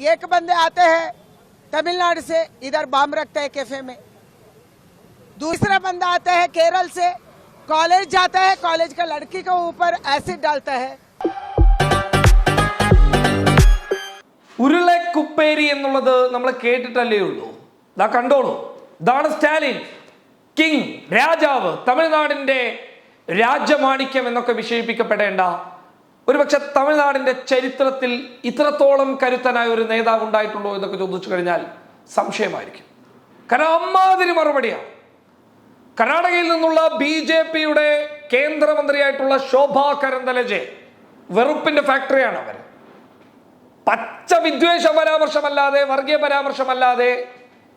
एक बंदे आते हैं तमिलनाडु से इधर बम रखते हैं कैफे में दूसरा बंदा आता है केरल से कॉलेज जाता है कॉलेज का लड़की के ऊपर एसिड डालता है ഉരുളക്കുപ്പേരി എന്നുള്ളത് നമ്മൾ കേട്ടിട്ടല്ലേ ഉള്ളൂ ദാ കണ്ടോളൂ ഇതാണ് സ്റ്റാലിൻ കിങ് രാജാവ് തമിഴ്നാടിന്റെ രാജമാണിക്യം എന്നൊക്കെ വിശേഷിപ്പിക്കപ്പെടേണ്ട ഒരുപക്ഷെ തമിഴ്നാടിന്റെ ചരിത്രത്തിൽ ഇത്രത്തോളം കരുത്തനായ ഒരു നേതാവ് ഉണ്ടായിട്ടുണ്ടോ എന്നൊക്കെ ചോദിച്ചു കഴിഞ്ഞാൽ സംശയമായിരിക്കും. കാരണം അമ്മാതിരി മറുപടിയാണ് കർണാടകയിൽ നിന്നുള്ള ബി ജെ പിയുടെ കേന്ദ്രമന്ത്രിയായിട്ടുള്ള ശോഭാ കരന്തലജെ വെറുപ്പിന്റെ ഫാക്ടറിയാണ് അവർ പച്ച വിദ്വേഷ പരാമർശമല്ലാതെ വർഗീയ പരാമർശമല്ലാതെ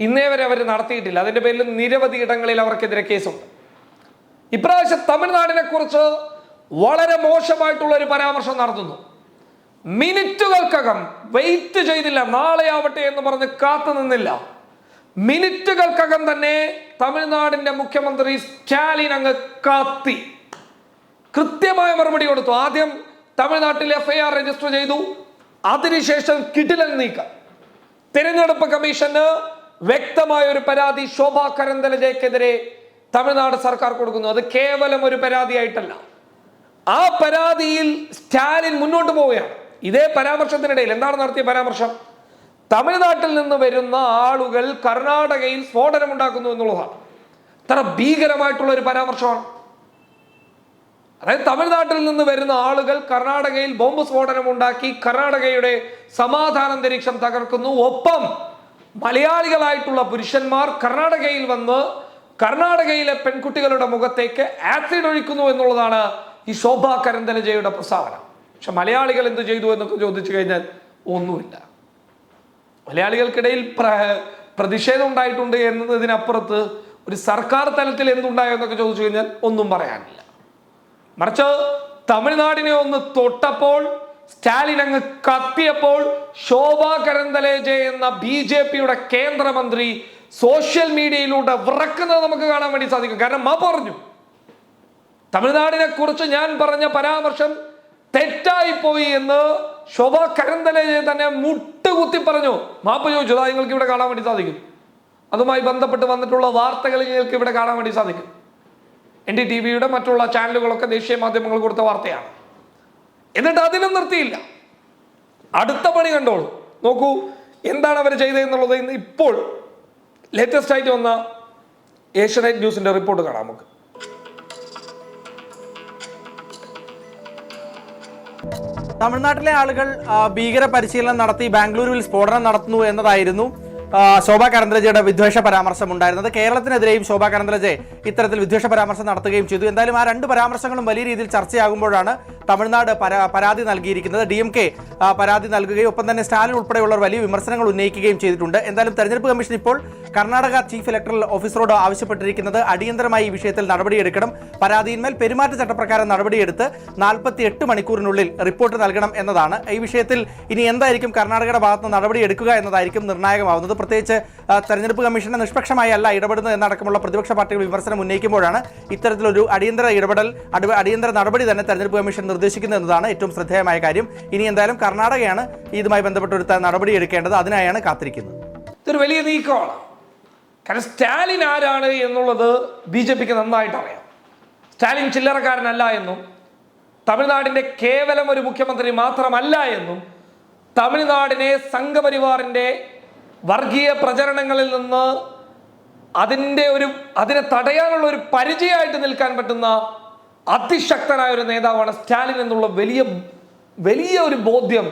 ഇന്നേ വരെ അവർ നടത്തിയിട്ടില്ല. അതിന്റെ പേരിൽ നിരവധി ഇടങ്ങളിൽ അവർക്കെതിരെ കേസുണ്ട്. ഇപ്രാവശ്യം തമിഴ്നാടിനെ കുറിച്ച് വളരെ മോശമായിട്ടുള്ള ഒരു പരാമർശം നടത്തുന്നു. മിനിറ്റുകൾക്കകം വെയിറ്റ് ചെയ്തില്ല നാളെ ആവട്ടെ എന്ന് പറഞ്ഞ് കാത്തു നിന്നില്ല. മിനിറ്റുകൾക്കകം തന്നെ തമിഴ്നാടിന്റെ മുഖ്യമന്ത്രി സ്റ്റാലിൻ അങ്ങ് കാത്തി. കൃത്യമായ മറുപടി കൊടുത്തു. ആദ്യം തമിഴ്നാട്ടിൽ എഫ്ഐആർ രജിസ്റ്റർ ചെയ്തു. അതിനുശേഷം കിടിലൻ നീക്കം. തിരഞ്ഞെടുപ്പ് കമ്മീഷന് വ്യക്തമായ ഒരു പരാതി ശോഭാ കരന്തലജയ്ക്കെതിരെ തമിഴ്നാട് സർക്കാർ കൊടുക്കുന്നു. അത് കേവലം ഒരു പരാതിയായിട്ടല്ല. ആ പരാതിയിൽ സ്റ്റാലിൻ മുന്നോട്ട് പോവുകയാണ്. ഇതേ പരാമർശത്തിനിടയിൽ എന്താണ് നടത്തിയ പരാമർശം? തമിഴ്നാട്ടിൽ നിന്ന് വരുന്ന ആളുകൾ കർണാടകയിൽ സ്ഫോടനമുണ്ടാക്കുന്നു എന്നുള്ളതാണ്. ഇത്ര ഭീകരമായിട്ടുള്ള ഒരു പരാമർശമാണ്. അതായത് തമിഴ്നാട്ടിൽ നിന്ന് വരുന്ന ആളുകൾ കർണാടകയിൽ ബോംബ് സ്ഫോടനം ഉണ്ടാക്കി കർണാടകയുടെ സമാധാന അന്തരീക്ഷം തകർക്കുന്നു. ഒപ്പം മലയാളികളായിട്ടുള്ള പുരുഷന്മാർ കർണാടകയിൽ വന്ന് കർണാടകയിലെ പെൺകുട്ടികളുടെ മുഖത്തേക്ക് ആസിഡ് ഒഴിക്കുന്നു എന്നുള്ളതാണ് ഈ ശോഭാ കരന്തലജയുടെ പ്രസ്താവന. പക്ഷെ മലയാളികൾ എന്ത് ചെയ്തു എന്നൊക്കെ ചോദിച്ചു കഴിഞ്ഞാൽ ഒന്നുമില്ല. മലയാളികൾക്കിടയിൽ പ്ര- പ്രതിഷേധം ഉണ്ടായിട്ടുണ്ട് എന്നതിനപ്പുറത്ത് ഒരു സർക്കാർ തലത്തിൽ എന്തുണ്ടായോ എന്നൊക്കെ ചോദിച്ചു കഴിഞ്ഞാൽ ഒന്നും പറയാനില്ല. മറിച്ച് തമിഴ്നാടിനെ ഒന്ന് തൊട്ടപ്പോൾ സ്റ്റാലിൻ അങ്ങ് കത്തിയപ്പോൾ ശോഭാ കരന്തലേജ എന്ന ബി ജെ പിയുടെ കേന്ദ്രമന്ത്രി സോഷ്യൽ മീഡിയയിലൂടെ വിറക്കുന്നത് നമുക്ക് കാണാൻ വേണ്ടി സാധിക്കും. കാരണം മാ പറഞ്ഞു. തമിഴ്നാടിനെ കുറിച്ച് ഞാൻ പറഞ്ഞ പരാമർശം തെറ്റായി പോയി എന്ന് ശോഭ കരന്തലയെ തന്നെ മുട്ടുകുത്തി പറഞ്ഞു. മാപ്പ് ചോദിച്ചു അതാ നിങ്ങൾക്ക് ഇവിടെ കാണാൻ വേണ്ടി സാധിക്കും. അതുമായി ബന്ധപ്പെട്ട് വന്നിട്ടുള്ള വാർത്തകൾ നിങ്ങൾക്ക് ഇവിടെ കാണാൻ വേണ്ടി സാധിക്കും. എൻ ഡി ടി വിയുടെ മറ്റുള്ള ചാനലുകളൊക്കെ ദേശീയ മാധ്യമങ്ങൾ കൊടുത്ത വാർത്തയാണ്. എന്നിട്ട് അതിനും നിർത്തിയില്ല. അടുത്ത പണി കണ്ടോളൂ. നോക്കൂ എന്താണ് അവർ ചെയ്തതെന്നുള്ളത് ഇപ്പോൾ ലേറ്റസ്റ്റ് ആയിട്ട് വന്ന ഏഷ്യനെറ്റ് ന്യൂസിന്റെ റിപ്പോർട്ട് കാണാം നമുക്ക്. തമിഴ്നാട്ടിലെ ആളുകൾ ഭീകര പരിശീലനം നടത്തി ബാംഗ്ലൂരുവിൽ സ്ഫോടനം നടത്തുന്നു എന്നതായിരുന്നു ശോഭാ കരന്തലജയുടെ വിദ്വേഷ പരാമർശം ഉണ്ടായിരുന്നത് കേരളത്തിനെതിരെയും ശോഭാ കരന്തലജെ ഇത്തരത്തിൽ വിദ്വേഷ പരാമർശം നടത്തുകയും ചെയ്തു. എന്തായാലും ആ രണ്ട് പരാമർശങ്ങളും വലിയ രീതിയിൽ ചർച്ചയാകുമ്പോഴാണ് തമിഴ്നാട് പരാതി നൽകിയിരിക്കുന്നത്. ഡി എം കെ പരാതി നൽകുകയും ഒപ്പം തന്നെ സ്റ്റാലിൻ ഉൾപ്പെടെയുള്ളവർ വലിയ വിമർശനങ്ങൾ ഉന്നയിക്കുകയും ചെയ്തിട്ടുണ്ട്. എന്തായാലും തെരഞ്ഞെടുപ്പ് കമ്മീഷൻ ഇപ്പോൾ കർണാടക ചീഫ് ഇലക്ടറൽ ഓഫീസറോട് ആവശ്യപ്പെട്ടിരിക്കുന്നത് അടിയന്തരമായി ഈ വിഷയത്തിൽ നടപടിയെടുക്കണം. പരാതിയിന്മേൽ പെരുമാറ്റച്ചട്ടപ്രകാരം നടപടിയെടുത്ത് നാൽപ്പത്തി എട്ട് മണിക്കൂറിനുള്ളിൽ റിപ്പോർട്ട് നൽകണം എന്നതാണ്. ഈ വിഷയത്തിൽ ഇനി എന്തായിരിക്കും കർണാടകയുടെ ഭാഗത്ത് നടപടിയെടുക്കുക എന്നതായിരിക്കും നിർണായകമാവുന്നത്. പ്രത്യേകിച്ച് തെരഞ്ഞെടുപ്പ് കമ്മീഷന്റെ നിഷ്പക്ഷമായി അല്ല ഇടപെടുന്നത് എന്നടക്കമുള്ള പ്രതിപക്ഷ പാർട്ടികൾ വിമർശനം ഉന്നയിക്കുമ്പോഴാണ് ഇത്തരത്തിലൊരു അടിയന്തര ഇടപെടൽ അടിയന്തര നടപടി തന്നെ തെരഞ്ഞെടുപ്പ് കമ്മീഷൻ നിർദ്ദേശിക്കുന്നത് എന്നതാണ് ഏറ്റവും ശ്രദ്ധേയമായ കാര്യം. ഇനി എന്തായാലും കർണാടകയാണ് ഇതുമായി ബന്ധപ്പെട്ട ഒരു നടപടിയെടുക്കേണ്ടത്. അതിനായാണ് കാത്തിരിക്കുന്നത്. ഇതൊരു വലിയ നീക്കമാണ്. കാരണം സ്റ്റാലിൻ ആരാണ് എന്നുള്ളത് ബി ജെ പിക്ക് നന്നായിട്ട് അറിയാം സ്റ്റാലിൻ ചില്ലറക്കാരനല്ല എന്നും തമിഴ്നാടിന്റെ കേവലം ഒരു മുഖ്യമന്ത്രി മാത്രമല്ല എന്നും തമിഴ്നാടിനെ സംഘപരിവാറിന്റെ വർഗീയ പ്രചരണങ്ങളിൽ നിന്ന് അതിന്റെ ഒരു അതിനെ തടയാനുള്ള ഒരു പരിചയമായിട്ട് നിൽക്കാൻ പറ്റുന്ന അതിശക്തനായ ഒരു നേതാവാണ് സ്റ്റാലിൻ എന്നുള്ള വലിയ വലിയ ഒരു ബോധ്യം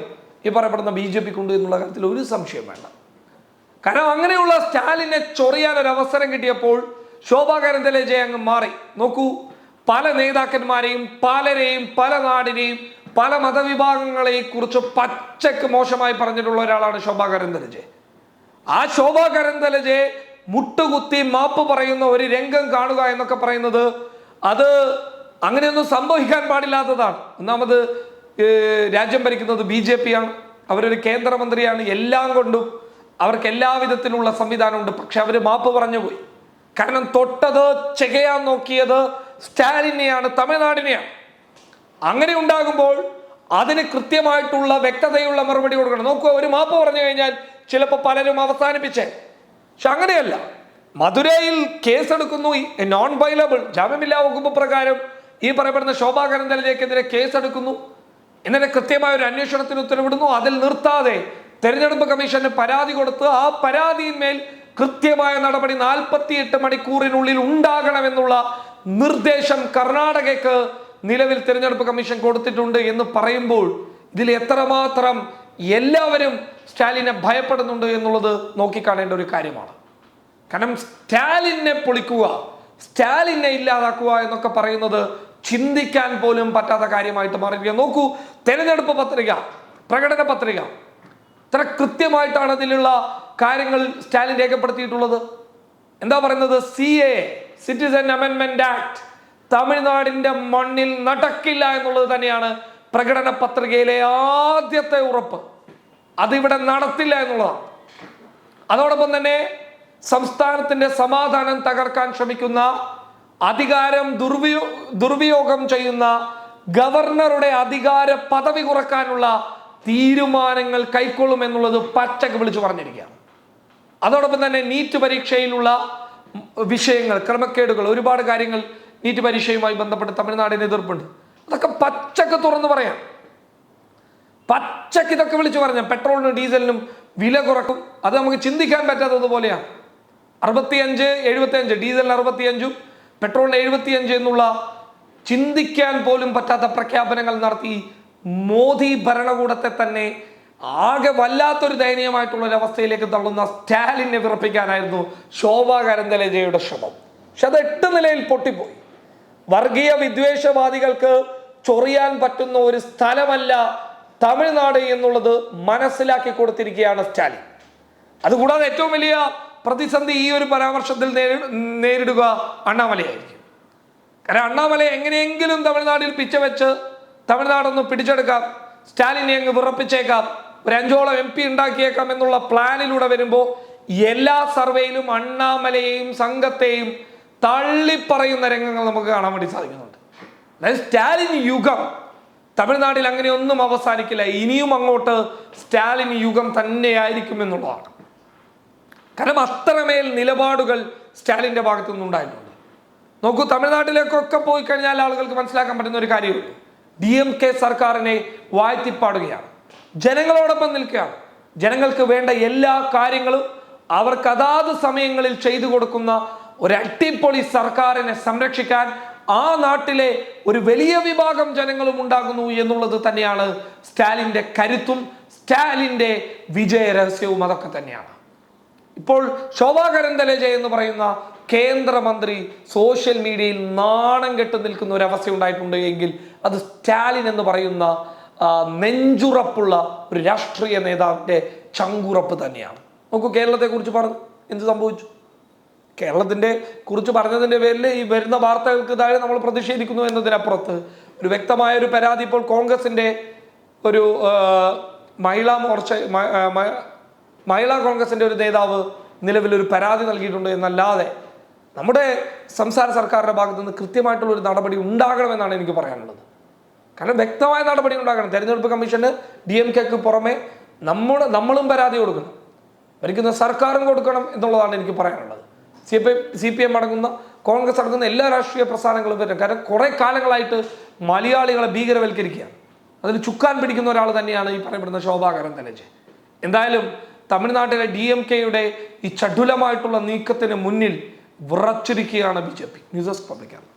ഈ പറയപ്പെടുന്ന ബി ജെ പിക്കുണ്ട് എന്നുള്ള കാര്യത്തിൽ ഒരു സംശയം വേണ്ട. കാരണം അങ്ങനെയുള്ള സ്റ്റാലിനെ ചൊറിയാൻ ഒരു അവസരം കിട്ടിയപ്പോൾ ശോഭാ ജയ അങ്ങ് മാറി. നോക്കൂ പല നേതാക്കന്മാരെയും പലരെയും പല നാടിനെയും പല മതവിഭാഗങ്ങളെയും കുറിച്ച് പച്ചക്ക് മോശമായി പറഞ്ഞിട്ടുള്ള ഒരാളാണ് ശോഭാ കരന്തലജെ ആ ശോഭാ കരന്തലജെ മുട്ടുകുത്തി മാപ്പ് പറയുന്ന ഒരു രംഗം കാണുക എന്നൊക്കെ പറയുന്നത് അത് അങ്ങനെയൊന്നും സംഭവിക്കാൻ പാടില്ലാത്തതാണ്. ഒന്നാമത് രാജ്യം ഭരിക്കുന്നത് ബി ജെ പി ആണ്. അവരൊരു കേന്ദ്രമന്ത്രിയാണ്. എല്ലാം കൊണ്ടും അവർക്ക് എല്ലാവിധത്തിലുള്ള സംവിധാനമുണ്ട്. പക്ഷെ അവർ മാപ്പ് പറഞ്ഞു പോയി കാരണം തൊട്ടത് ചെകയാൻ നോക്കിയത് സ്റ്റാലിനെയാണ് തമിഴ്നാടിനെയാണ്. അങ്ങനെ ഉണ്ടാകുമ്പോൾ അതിന് കൃത്യമായിട്ടുള്ള വ്യക്തതയുള്ള മറുപടി കൊടുക്കണം. നോക്കുക ഒരു മാപ്പ് പറഞ്ഞു കഴിഞ്ഞാൽ ചിലപ്പോൾ പലരും അവസാനിപ്പിച്ചേ. പക്ഷെ അങ്ങനെയല്ല. മധുരയിൽ കേസെടുക്കുന്നു നോൺ ബൈലബിൾ ജാമ്യമില്ലാ വകുപ്പ് പ്രകാരം ഈ പറയപ്പെടുന്ന ശോഭാ കരന്തലിലേക്കെതിരെ കേസെടുക്കുന്നു. എന്നിട്ട് കൃത്യമായ ഒരു അന്വേഷണത്തിന് ഉത്തരവിടുന്നു. അതിൽ നിർത്താതെ തെരഞ്ഞെടുപ്പ് കമ്മീഷന് പരാതി കൊടുത്ത് ആ പരാതിയിന്മേൽ കൃത്യമായ നടപടി നാൽപ്പത്തിയെട്ട് മണിക്കൂറിനുള്ളിൽ ഉണ്ടാകണമെന്നുള്ള നിർദ്ദേശം കർണാടകയ്ക്ക് നിലവിൽ തെരഞ്ഞെടുപ്പ് കമ്മീഷൻ കൊടുത്തിട്ടുണ്ട് എന്ന് പറയുമ്പോൾ ഇതിൽ എത്രമാത്രം എല്ലാവരും സ്റ്റാലിനെ ഭയപ്പെടുന്നുണ്ട് എന്നുള്ളത് നോക്കിക്കാണേണ്ട ഒരു കാര്യമാണ്. കാരണം സ്റ്റാലിനെ പൊളിക്കുക സ്റ്റാലിനെ ഇല്ലാതാക്കുക എന്നൊക്കെ പറയുന്നത് ചിന്തിക്കാൻ പോലും പറ്റാത്ത കാര്യമായിട്ട് മാറിയിരിക്കുക നോക്കൂ തെരഞ്ഞെടുപ്പ് പത്രിക പ്രകടന പത്രിക. ഇത്ര കൃത്യമായിട്ടാണ് അതിലുള്ള കാര്യങ്ങൾ സ്റ്റാലിൻ രേഖപ്പെടുത്തിയിട്ടുള്ളത്. എന്താ പറയുന്നത്? സി എ സിറ്റിസൺ അമെൻമെന്റ് ആക്ട് തമിഴ്നാടിന്റെ മണ്ണിൽ നടക്കില്ല എന്നുള്ളത് തന്നെയാണ് പ്രകടന പത്രികയിലെ ആദ്യത്തെ ഉറപ്പ്. അതിവിടെ നടത്തില്ല എന്നുള്ളതാണ്. അതോടൊപ്പം തന്നെ സംസ്ഥാനത്തിന്റെ സമാധാനം തകർക്കാൻ ശ്രമിക്കുന്ന അധികാരം ദുർവിയോ ദുർവിയോഗം ചെയ്യുന്ന ഗവർണറുടെ അധികാര പദവി കുറക്കാനുള്ള തീരുമാനങ്ങൾ കൈക്കൊള്ളും എന്നുള്ളത് പച്ചക്ക് വിളിച്ചു പറഞ്ഞിരിക്കുകയാണ്. അതോടൊപ്പം തന്നെ നീറ്റ് പരീക്ഷയിലുള്ള വിഷയങ്ങൾ ക്രമക്കേടുകൾ ഒരുപാട് കാര്യങ്ങൾ നീറ്റ് പരീക്ഷയുമായി ബന്ധപ്പെട്ട് തമിഴ്നാടിന് എതിർപ്പുണ്ട്. അതൊക്കെ പച്ചക്ക് തുറന്നു പറയാം. പച്ചക്ക് ഇതൊക്കെ വിളിച്ചു പറഞ്ഞ പെട്രോളിനും ഡീസലിനും വില കുറക്കും. അത് നമുക്ക് ചിന്തിക്കാൻ പറ്റാത്തതുപോലെയാണ് അറുപത്തിയഞ്ച് എഴുപത്തിയഞ്ച് ഡീസലിന് അറുപത്തിയഞ്ചും പെട്രോളിന് എഴുപത്തിയഞ്ച് എന്നുള്ള ചിന്തിക്കാൻ പോലും പറ്റാത്ത പ്രഖ്യാപനങ്ങൾ നടത്തി മോദി ഭരണകൂടത്തെ തന്നെ ആകെ വല്ലാത്തൊരു ദയനീയമായിട്ടുള്ള അവസ്ഥയിലേക്ക് തള്ളുന്ന സ്റ്റാലിനെ വിറപ്പിക്കാനായിരുന്നു ശോഭാ കരന്തലജയുടെ ശ്രമം. പക്ഷെ അത് എട്ട് നിലയിൽ പൊട്ടിപ്പോയി. വർഗീയ വിദ്വേഷവാദികൾക്ക് ചൊറിയാൻ പറ്റുന്ന ഒരു സ്ഥലമല്ല തമിഴ്നാട് എന്നുള്ളത് മനസ്സിലാക്കി കൊടുത്തിരിക്കുകയാണ് സ്റ്റാലിൻ. അതുകൂടാതെ ഏറ്റവും വലിയ പ്രതിസന്ധി ഈ ഒരു പരാമർശത്തിൽ നേരി- നേരിടുക അണ്ണാമലയായിരിക്കും. കാരണം അണ്ണാമല എങ്ങനെയെങ്കിലും തമിഴ്നാട്ടിൽ പിച്ച വെച്ച് തമിഴ്നാടൊന്ന് പിടിച്ചെടുക്കാം. സ്റ്റാലിനെ അങ്ങ് വിറപ്പിച്ചേക്കാം. ഒരു അഞ്ചോളം എം പി ഉണ്ടാക്കിയേക്കാം എന്നുള്ള പ്ലാനിലൂടെ വരുമ്പോൾ എല്ലാ സർവേയിലും അണ്ണാമലയെയും സംഘത്തെയും തള്ളിപ്പറയുന്ന രംഗങ്ങൾ നമുക്ക് കാണാൻ വേണ്ടി സാധിക്കുന്നുണ്ട്. അതായത് സ്റ്റാലിൻ യുഗം തമിഴ്നാട്ടിൽ അങ്ങനെയൊന്നും അവസാനിക്കില്ല. ഇനിയും അങ്ങോട്ട് സ്റ്റാലിൻ യുഗം തന്നെയായിരിക്കും എന്നുള്ളതാണ്. കാരണം അത്രമേൽ നിലപാടുകൾ സ്റ്റാലിന്റെ ഭാഗത്തു നിന്നുണ്ടായിട്ടുണ്ട് നോക്കൂ തമിഴ്നാട്ടിലേക്കൊക്കെ പോയി കഴിഞ്ഞാൽ ആളുകൾക്ക് മനസ്സിലാക്കാൻ പറ്റുന്ന ഒരു കാര്യമുള്ളൂ ഡി എം കെ സർക്കാരിനെ വാഴ്ത്തിപ്പാടുകയാണ്. ജനങ്ങളോടൊപ്പം നിൽക്കുകയാണ്. ജനങ്ങൾക്ക് വേണ്ട എല്ലാ കാര്യങ്ങളും അവർക്ക് അതാത് സമയങ്ങളിൽ ചെയ്തു കൊടുക്കുന്ന ഒരു അട്ടിപ്പൊളി സർക്കാരിനെ സംരക്ഷിക്കാൻ ആ നാട്ടിലെ ഒരു വലിയ വിഭാഗം ജനങ്ങളും ഉണ്ടാകുന്നു എന്നുള്ളത് തന്നെയാണ് സ്റ്റാലിന്റെ കരുത്തും സ്റ്റാലിന്റെ വിജയ രഹസ്യവും അതൊക്കെ തന്നെയാണ്. ഇപ്പോൾ ശോഭാ കരന്തലജ എന്ന് പറയുന്ന കേന്ദ്രമന്ത്രി സോഷ്യൽ മീഡിയയിൽ നാണം കെട്ട് നിൽക്കുന്ന ഒരു അവസ്ഥ ഉണ്ടായിട്ടുണ്ട് എങ്കിൽ അത് സ്റ്റാലിൻ എന്ന് പറയുന്ന നെഞ്ചുറപ്പുള്ള ഒരു രാഷ്ട്രീയ നേതാവിന്റെ ചങ്കുറപ്പ് തന്നെയാണ്. നോക്കൂ കേരളത്തെക്കുറിച്ച് പറഞ്ഞു എന്ത് സംഭവിച്ചു? കേരളത്തിന്റെ കുറിച്ച് പറഞ്ഞതിന്റെ പേരിൽ ഈ വരുന്ന വാർത്തകൾക്ക് താഴെ നമ്മൾ പ്രതിഷേധിക്കുന്നു എന്നതിനപ്പുറത്ത് ഒരു വ്യക്തമായ ഒരു പരാതി ഇപ്പോൾ കോൺഗ്രസിന്റെ ഒരു മഹിളാ മോർച്ച മഹിളാ കോൺഗ്രസിന്റെ ഒരു നേതാവ് നിലവിൽ ഒരു പരാതി നൽകിയിട്ടുണ്ട് എന്നല്ലാതെ നമ്മുടെ സംസ്ഥാന സർക്കാരിന്റെ ഭാഗത്തു നിന്ന് കൃത്യമായിട്ടുള്ള ഒരു നടപടി ഉണ്ടാകണമെന്നാണ് എനിക്ക് പറയാനുള്ളത്. കാരണം വ്യക്തമായ നടപടി ഉണ്ടാകണം. തെരഞ്ഞെടുപ്പ് കമ്മീഷന് ഡി എം കെക്ക് പുറമെ നമ്മുടെ നമ്മളും പരാതി കൊടുക്കണം. ഭരിക്കുന്ന സർക്കാരും കൊടുക്കണം എന്നുള്ളതാണ് എനിക്ക് പറയാനുള്ളത്. C P C P M അടങ്ങുന്ന കോൺഗ്രസ് അടങ്ങുന്ന എല്ലാ രാഷ്ട്രീയ പ്രസ്ഥാനങ്ങളും വരും കാരണം കുറേ കാലങ്ങളായിട്ട് മലയാളികളെ ഭീകരവൽക്കരിക്കുകയാണ്. അതിൽ ചുക്കാൻ പിടിക്കുന്ന ഒരാൾ തന്നെയാണ് ഈ പറയപ്പെടുന്ന ശോഭാകരൻ തലജ് എന്തായാലും തമിഴ്നാട്ടിലെ ഡി എം കെയുടെ ഈ ചടുലമായിട്ടുള്ള നീക്കത്തിന് മുന്നിൽ വിറച്ചിരിക്കുകയാണ് B J P. News desk പബ്ലിക്കാണ്